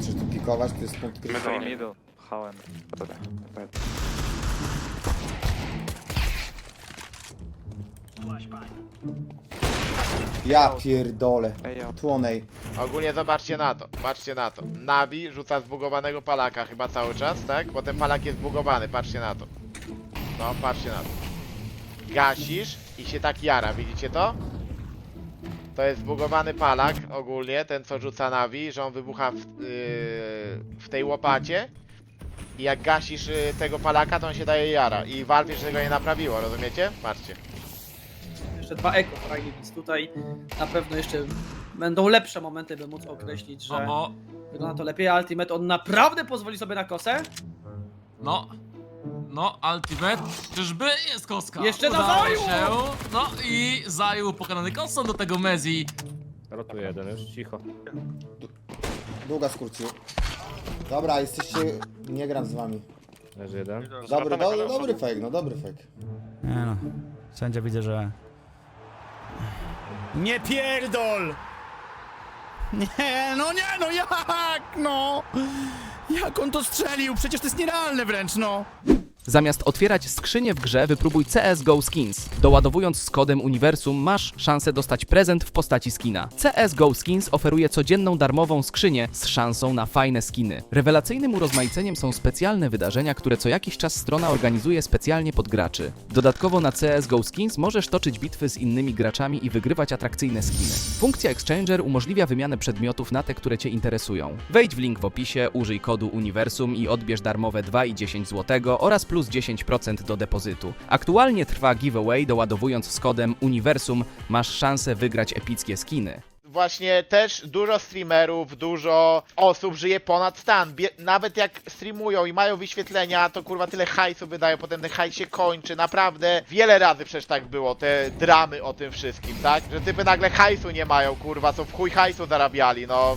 Chcesz tu pikować, to jest punkt Middle, krytyczny. middle. Dobra. Ja pierdolę. Ej, ja. Tłonej. Ogólnie zobaczcie na to, patrzcie na to. Navi rzuca zbugowanego palaka chyba cały czas, tak? Potem palak jest zbugowany, patrzcie na to. No, patrzcie na to. Gasisz i się tak jara, widzicie to? To jest zbugowany palak ogólnie, ten co rzuca Navi, że on wybucha w, yy, w tej łopacie. I jak gasisz yy, tego palaka, to on się daje jara. I Valve jeszcze tego nie naprawiło, rozumiecie? Patrzcie. Jeszcze dwa eko fajnie, więc tutaj na pewno jeszcze będą lepsze momenty, by móc określić, że Oho, wygląda to lepiej. a Ultimate on naprawdę pozwoli sobie na kosę. no. No, Ultimate, czyżby jest koska? Jeszcze na Udało zajął! się. No i zajął pokonany kosą do tego Mezi. Rotuje jeden już, cicho. Długa skrócił. Dobra, jesteście... Nie gram z wami. Leży jeden. Dobry, do, dobry fake, no dobry fake. Nie no. Sędzia widzę, że... Nie pierdol! Nie, no nie, no jak, no! Jak on to strzelił? Przecież to jest nierealne wręcz, no! Zamiast otwierać skrzynię w grze, wypróbuj CSGO Skins. Doładowując z kodem Uniwersum masz szansę dostać prezent w postaci skina. CSGO Skins oferuje codzienną darmową skrzynię z szansą na fajne skiny. Rewelacyjnym urozmaiceniem są specjalne wydarzenia, które co jakiś czas strona organizuje specjalnie pod graczy. Dodatkowo na CSGO Skins możesz toczyć bitwy z innymi graczami i wygrywać atrakcyjne skiny. Funkcja Exchanger umożliwia wymianę przedmiotów na te, które Cię interesują. Wejdź w link w opisie, użyj kodu Uniwersum i odbierz darmowe 2,10 zł oraz plus 10% do depozytu. Aktualnie trwa giveaway, doładowując z kodem Uniwersum masz szansę wygrać epickie skiny. właśnie też dużo streamerów, dużo osób żyje ponad stan. Bie nawet jak streamują i mają wyświetlenia, to kurwa tyle hajsu wydają, potem ten hajs się kończy. Naprawdę wiele razy przecież tak było, te dramy o tym wszystkim, tak? Że typy nagle hajsu nie mają, kurwa, co w chuj hajsu zarabiali, no.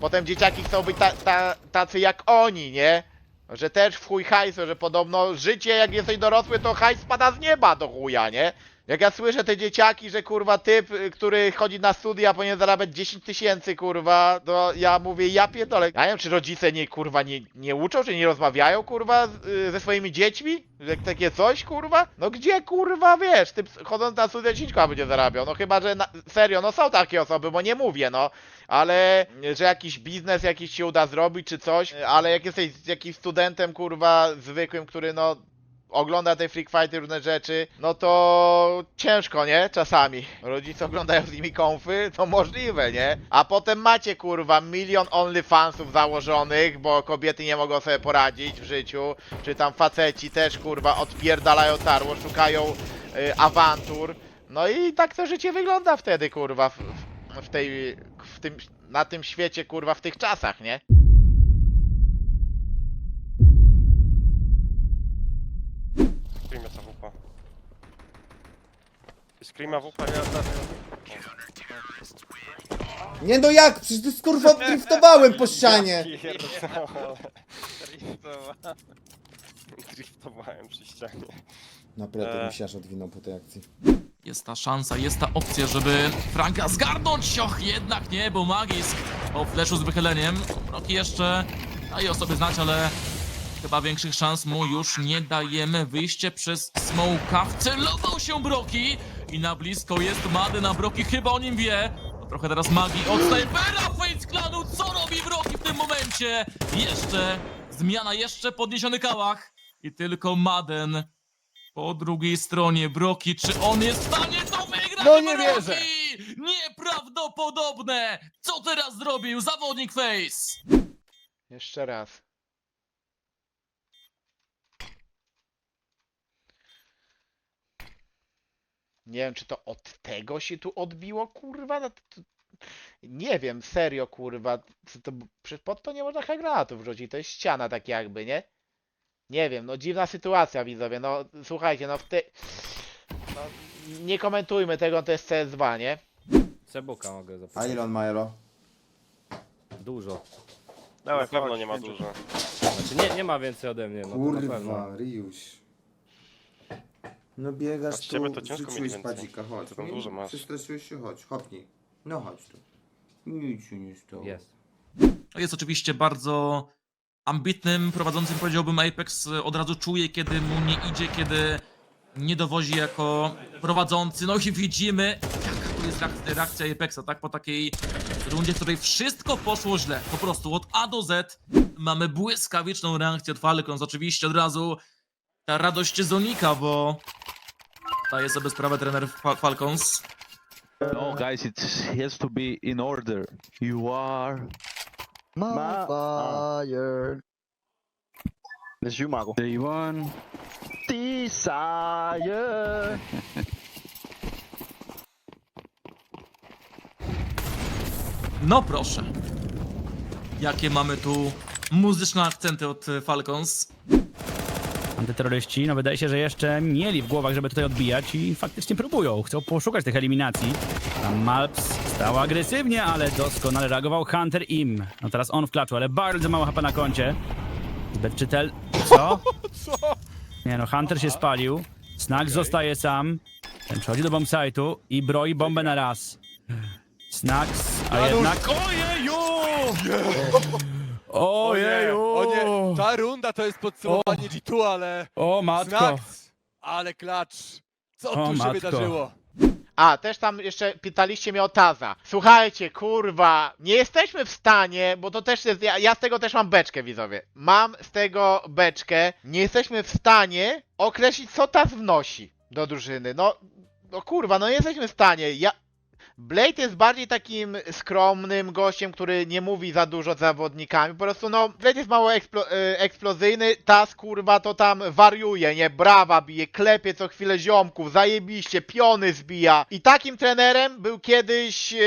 Potem dzieciaki chcą być ta ta tacy jak oni, nie? Że też w chuj hajsu, że podobno życie jak jesteś dorosły, to hajs spada z nieba do chuja, nie? Jak ja słyszę te dzieciaki, że kurwa typ, który chodzi na studia powinien zarabiać 10 tysięcy kurwa, to ja mówię ja pierdolę. Ja nie wiem czy rodzice nie kurwa nie, nie uczą, czy nie rozmawiają kurwa z, y, ze swoimi dziećmi? Że takie coś kurwa? No gdzie kurwa wiesz, typ chodząc na studia 10 koła będzie zarabiał, no chyba, że na, serio, no są takie osoby, bo nie mówię no. Ale że jakiś biznes jakiś się uda zrobić czy coś, ale jak jesteś jakimś studentem kurwa zwykłym, który no ogląda te freak fighty, różne rzeczy, no to ciężko, nie? Czasami. Rodzice oglądają z nimi konfy, to możliwe, nie? A potem macie, kurwa, milion OnlyFansów założonych, bo kobiety nie mogą sobie poradzić w życiu, czy tam faceci też, kurwa, odpierdalają tarło, szukają y, awantur. No i tak to życie wygląda wtedy, kurwa, w, w, tej, w tym, na tym świecie, kurwa, w tych czasach, nie? Screamie co wupa. Screama wupa nie ostatnio. Nie no jak? Przecież ty kurwa driftowałem po ścianie. Driftowałem przy ścianie. Naprawdę Eee. mi się aż odwinął po tej akcji. Jest ta szansa, jest ta opcja, żeby Franka zgarnąć. Och, jednak nie, bo Magis po fleszu z wychyleniem. Roki jeszcze daje o sobie znać, ale chyba większych szans mu już nie dajemy. Wyjście przez Smoka. Wcelował się Broki i na blisko jest Mady na Broki. Chyba o nim wie. No, trochę teraz magii od snajpera Face Clanu. Co robi Broki w tym momencie? Jeszcze zmiana, jeszcze podniesiony kałach. I tylko Maden po drugiej stronie Broki, czy on jest w stanie to wygrać? No nie Broki! wierzę. Nieprawdopodobne! Co teraz zrobił zawodnik Face? Jeszcze raz. Nie wiem, czy to od tego się tu odbiło, kurwa? No, to, to, nie wiem, serio, kurwa. Co To, pod to nie można granatów wrzucić, to jest ściana tak jakby, nie? Nie wiem, no dziwna sytuacja, widzowie. No, słuchajcie, no w te... No, nie komentujmy tego, to jest CS2, nie? Cebuka mogę A zapisać. ile on ma elo? Dużo. No, na pewno nie ma dużo. Znaczy nie, nie ma więcej ode mnie, no to na pewno. Kurwa, Riuś. No biegasz A z ciebie tu, to ciężko wrzuciłeś mieć więcej. padzika, chodź. Ty tam dużo masz. Przestraszyłeś się, chodź, hopnij. No chodź tu. Nic się nie stało. Jest. Jest oczywiście bardzo ambitnym, prowadzącym powiedziałbym Apex od razu czuje, kiedy mu nie idzie, kiedy nie dowozi jako prowadzący. No i widzimy, jaka to jest reakcja, reakcja Apexa, tak? Po takiej rundzie, w której wszystko poszło źle. Po prostu od A do Z mamy błyskawiczną reakcję od Falcons. Oczywiście od razu ta radość Zonika, bo daje sobie sprawę trener Fa- Falcons. No, guys, it has to be in order. You are. My fire. This you, Mago. The one. Desire. No proszę. Jakie mamy tu muzyczne akcenty od Falcons. Antyterroryści, no wydaje się, że jeszcze mieli w głowach, żeby tutaj odbijać i faktycznie próbują. Chcą poszukać tych eliminacji. Tam Malps stał agresywnie, ale doskonale reagował Hunter im. No teraz on w klaczu, ale bardzo mało HP na koncie. Zbyt czytel... Co? Nie no, Hunter się spalił. Snack zostaje sam. Ten przechodzi do bombsite'u i broi bombę na raz. Snacks, a jednak... Ojeju! O runda to jest podsumowanie G2, ale... O matko! Snacks! Ale klacz! Co O, tu się matko. wydarzyło? A, też tam jeszcze pytaliście mnie o Taza. Słuchajcie, kurwa, nie jesteśmy w stanie, bo to też jest, ja, ja z tego też mam beczkę, widzowie. Mam z tego beczkę, nie jesteśmy w stanie określić, co Taz wnosi do drużyny. No, no kurwa, no nie jesteśmy w stanie. Ja... Blade jest bardziej takim skromnym gościem, który nie mówi za dużo z zawodnikami. Po prostu, no, Blade jest mało eksplo e, eksplozyjny, Taz, kurwa, to tam wariuje, nie? Brawa bije, klepie co chwilę ziomków, zajebiście, piony zbija. I takim trenerem był kiedyś, e,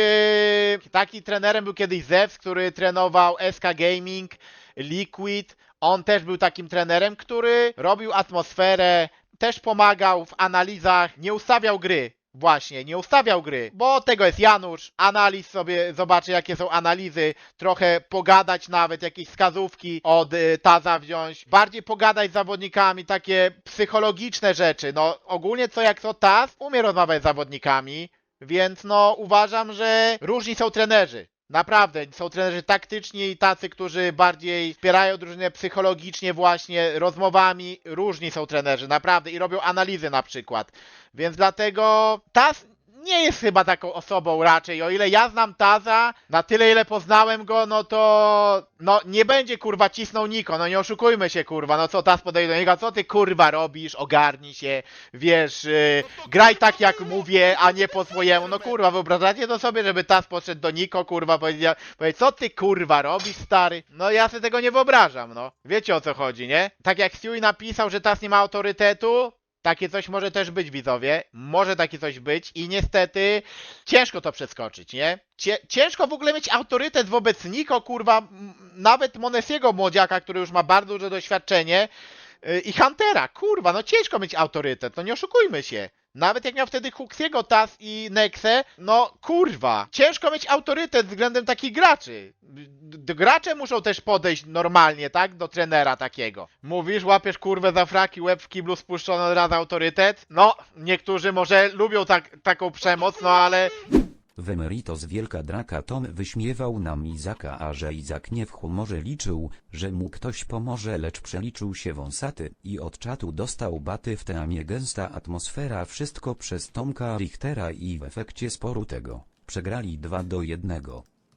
taki trenerem był kiedyś Zeus, który trenował SK Gaming, Liquid. On też był takim trenerem, który robił atmosferę, też pomagał w analizach, nie ustawiał gry. Właśnie, nie ustawiał gry, bo tego jest Janusz. Analiz sobie zobaczy, jakie są analizy, trochę pogadać nawet, jakieś wskazówki od y, Taza wziąć. Bardziej pogadać z zawodnikami, takie psychologiczne rzeczy. No, ogólnie co jak to Taz umie rozmawiać z zawodnikami, więc no uważam, że różni są trenerzy. Naprawdę, są trenerzy taktyczni i tacy, którzy bardziej wspierają drużynę psychologicznie właśnie rozmowami. Różni są trenerzy, naprawdę, i robią analizy na przykład. Więc dlatego Taz nie jest chyba taką osobą raczej. O ile ja znam Taza, na tyle ile poznałem go, no to no nie będzie kurwa cisnął Niko, no nie oszukujmy się kurwa, no co Taz podejdzie do niego, co ty kurwa robisz, ogarnij się, wiesz, yy, graj tak jak mówię, a nie po swojemu, no kurwa, wyobrażacie to sobie, żeby Taz podszedł do Niko, kurwa, powiedział, powie, co ty kurwa robisz stary? No ja sobie tego nie wyobrażam, no. Wiecie o co chodzi, nie? Tak jak Stewie napisał, że Taz nie ma autorytetu, takie coś może też być, widzowie. Może takie coś być i niestety ciężko to przeskoczyć, nie? Ciężko w ogóle mieć autorytet wobec Niko, kurwa, nawet Monesiego młodziaka, który już ma bardzo duże doświadczenie yy, i Huntera, kurwa, no ciężko mieć autorytet, no nie oszukujmy się. Nawet jak miał wtedy Huxiego, Taz i Nexe, no kurwa, ciężko mieć autorytet względem takich graczy. Gracze muszą też podejść normalnie, tak? Do trenera takiego. Mówisz, łapiesz kurwę za fraki, łeb w kiblu spuszczony od razu autorytet? No, niektórzy może lubią tak, taką przemoc, no ale Wemeritos Wielka Draka Tom wyśmiewał nam Izaka, a że Izak nie w humorze liczył, że mu ktoś pomoże, lecz przeliczył się wąsaty i od czatu dostał baty w teamie gęsta atmosfera wszystko przez Tomka Richtera i w efekcie sporu tego, przegrali 2 do 1.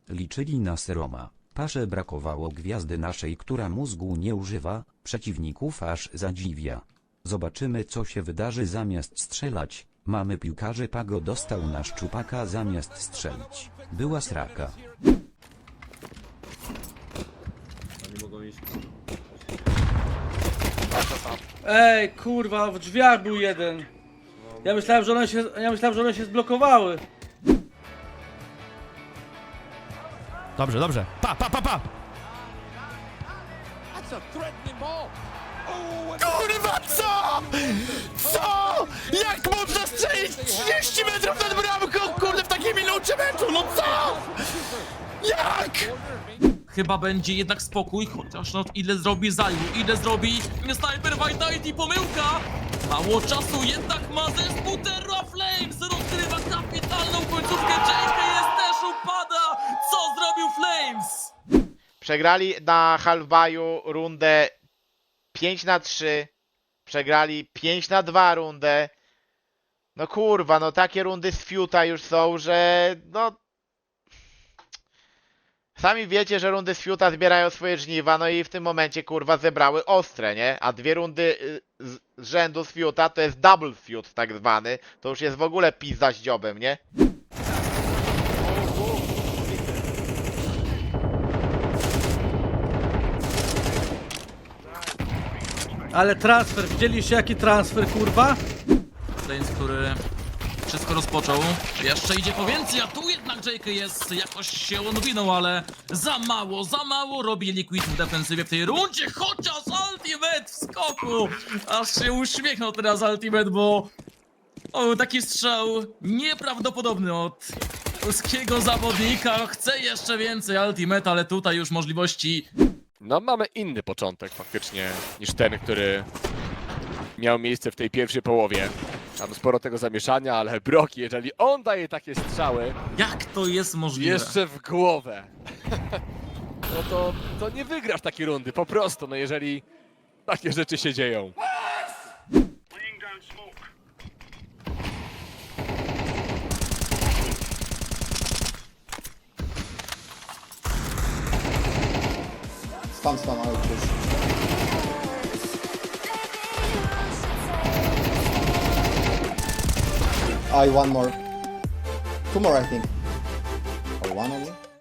Liczyli na Seroma. Pasze brakowało gwiazdy naszej, która mózgu nie używa, przeciwników aż zadziwia. Zobaczymy co się wydarzy zamiast strzelać. Mamy piłkarzy Pago dostał na szczupaka zamiast strzelić. Była sraka. Ej, kurwa, w drzwiach był jeden. Ja myślałem, że one się, ja myślałem, że one się zblokowały. Dobrze, dobrze. Pa, pa, pa, pa! Kurwa, co? Co? Jak można strzelić 30 metrów nad bramką, kurde, w takiej minucie meczu? No co? Jak? Chyba będzie jednak spokój, chociaż no ile zrobi Zaju, ile zrobi Sniper Vitality, pomyłka! Mało czasu, jednak ma zespół Terra Flames, rozgrywa kapitalną końcówkę, JKS też upada! Co zrobił Flames? Przegrali na Halbaju rundę 5 na 3. Przegrali 5 na 2 rundę. No kurwa, no takie rundy z fiuta już są, że no... Sami wiecie, że rundy z fiuta zbierają swoje żniwa, no i w tym momencie kurwa zebrały ostre, nie? A dwie rundy y, z rzędu z fiuta to jest double fiut tak zwany. To już jest w ogóle pizza z dziobem, nie? Ale transfer, widzieliście jaki transfer, kurwa? Flames, który wszystko rozpoczął. Jeszcze idzie po więcej, a tu jednak Jake jest jakoś się odwinął, ale za mało, za mało robi Liquid w defensywie w tej rundzie, chociaż Ultimate w skoku! Aż się uśmiechnął teraz Ultimate, bo o, taki strzał nieprawdopodobny od polskiego zawodnika. Chce jeszcze więcej Ultimate, ale tutaj już możliwości No mamy inny początek faktycznie niż ten, który miał miejsce w tej pierwszej połowie. Tam sporo tego zamieszania, ale Broki, jeżeli on daje takie strzały Jak to jest możliwe? jeszcze w głowę, no to, to nie wygrasz takiej rundy, po prostu, no jeżeli takie rzeczy się dzieją. Spam, ale push. I one more. Two more, I think. Or one only?